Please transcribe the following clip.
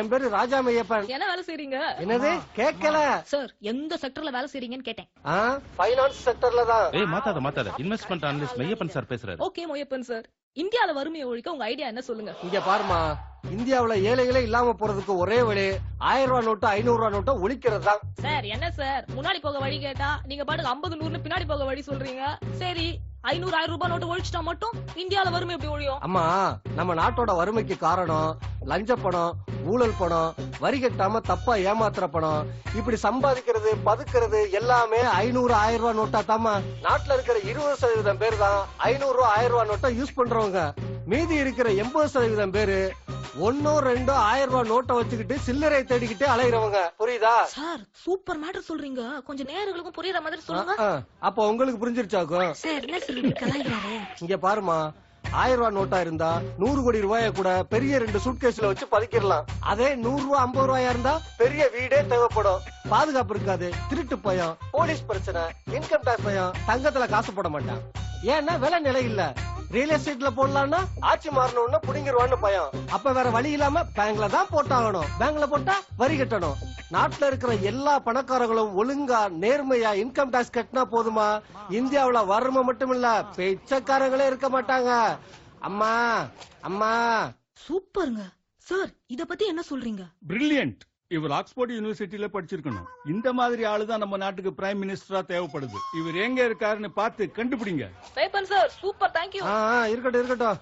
என் பேரு ராஜா மையப்பன் என்ன வேலை செய்றீங்க? என்னது? கேட்கல. சார் எந்த செக்டர்ல வேலை செய்றீங்கன்னு கேட்டேன். பைனான்ஸ் செக்டர்ல தான். ஏய் மாத்தாத மாத்தாத. இன்வெஸ்ட்மெண்ட் அனலிஸ்ட் மெய்யப்பன் சார் பேசுறாரு. Okay Meiyappan sir. இந்தியால வறுமையை ஒழிக்க உங்க ஐடியா என்ன சொல்லுங்க? இங்க பாருமா இந்தியாவுல ஏழைகளே இல்லாம போறதுக்கு ஒரே வழி ஆயிரம் ரூபாய் நோட்டு ஐநூறு ரூபாய் நோட்டை ஒழிக்கிறது தான். சார் என்ன சார்? முன்னாடி போக வழி கேட்டா நீங்க பாட்டுக்கு ஐம்பது நூறுன்னு பின்னாடி போக வழி சொல்றீங்க. சரி ஐநூறு ஆயிரம் ரூபாய் நோட்டு ஒழிச்சிட்டா மட்டும் இந்தியால வறுமை எப்படி ஒழியும்? அம்மா நம்ம நாட்டோட வறுமைக்கு காரணம் லஞ்ச பணம் ஊழல் பணம் வரி கட்டாம தப்பா ஏமாத்துற பணம் இப்படி சம்பாதிக்கிறது பதுக்கிறது எல்லாமே ஐநூறு ஆயிரம் ரூபாய் நோட்டா தாமா நாட்டுல இருக்கிற இருபது சதவீதம் பேர் தான் ஐநூறு ரூபாய் ஆயிரம் ரூபாய் நோட்டை யூஸ் பண்றவங்க. மீதி இருக்கிற எண்பது சதவீதம் பேரு ஒன்னோ ரெண்டோ ஆயிரம் ரூபாய் நோட்டை வச்சுக்கிட்டு சில்லறை தேடிக்கிட்டே அலையிறவங்க. புரியுதா? சார் சூப்பர் மேட்டர் சொல்றீங்க. கொஞ்சம் நேர்களுக்கும் புரியுற மாதிரி சொல்லுங்க. அப்ப உங்களுக்கு புரிஞ்சிருச்சாக்கும் சார் என்ன இங்க பாருமா ஆயிரம் ரூபாய் நோட்டா இருந்தா நூறு கோடி ரூபாய கூட பெரிய ரெண்டு சூட்கேஸ்ல வச்சு பதுக்கிடலாம். அதே நூறு ரூபாய் ஐம்பது ரூபாயா இருந்தா பெரிய வீடே தேவைப்படும். பாதுகாப்பு இருக்காது திருட்டு பயம் போலீஸ் பிரச்சனை இன்கம் டாக்ஸ் பயம் தங்கத்துல காசு போட மாட்டான். ஏன்னா விலை நிலை இல்ல. ரியல் எஸ்டேட்ல போடலாம்னா ஆட்சி மாறணும்னா புடிங்கிருவான்னு பயம். அப்ப வேற வழி இல்லாம பேங்க்ல தான் போட்டாகணும். பேங்க்ல போட்டா வரி கட்டணும். நாட்டுல இருக்கிற எல்லா பணக்காரங்களும் ஒழுங்கா நேர்மையா இன்கம் டாக்ஸ் கட்டினா போதுமா இந்தியாவுல வறுமை மட்டும் இல்ல பிச்சைக்காரங்களே இருக்க மாட்டாங்க அம்மா அம்மா சூப்பருங்க சார் இத பத்தி என்ன சொல்றீங்க பிரில்லியன்ட் இவர் ஆக்ஸ்போர்ட் யூனிவர்சிட்டியில படிச்சிருக்கணும் இந்த மாதிரி ஆளு தான் நம்ம நாட்டுக்கு பிரைம் மினிஸ்டரா தேவைப்படுது இவர் எங்க இருக்காருன்னு பார்த்து கண்டுபிடிங்க சூப்பர் தேங்க்யூ இருக்கட்டும் இருக்கட்டும்